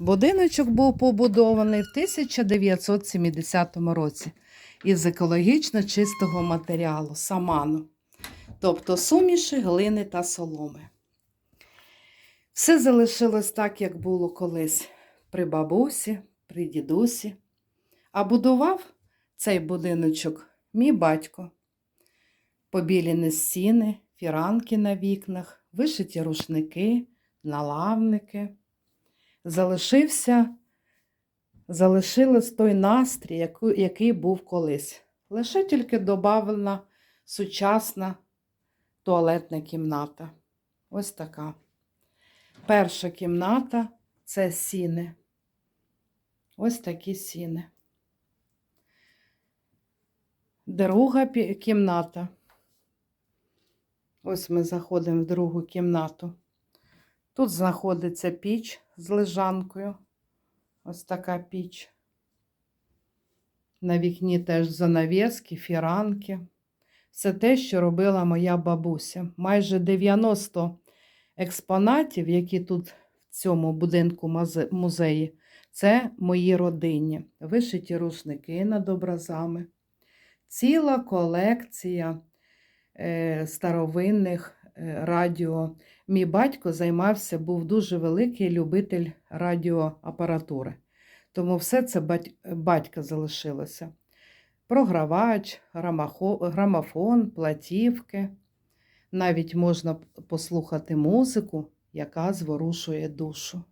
Будиночок був побудований в 1970 році із екологічно чистого матеріалу саману, тобто суміші, глини та соломи. Все залишилось так, як було колись при бабусі, при дідусі. А будував цей будиночок мій батько. Побілені стіни, фіранки на вікнах, вишиті рушники, налавники. Залишився, залишилось той настрій, який був колись. Лише тільки додавлена сучасна туалетна кімната. Ось така. Перша кімната це сіни. Ось такі сіни. Друга кімната. Ось ми заходимо в другу кімнату. Тут знаходиться піч з лежанкою. Ось така піч. На вікні теж занавіски, фіранки. Все те, що робила моя бабуся. Майже 90 експонатів, які тут в цьому будинку музеї, це мої родинні. Вишиті рушники над образами. Ціла колекція е, старовинних радіо. Мій батько займався, був дуже великий любитель радіоапаратури. Тому все це батька залишилося. Програвач, грамофон, платівки. Навіть можна послухати музику, яка зворушує душу.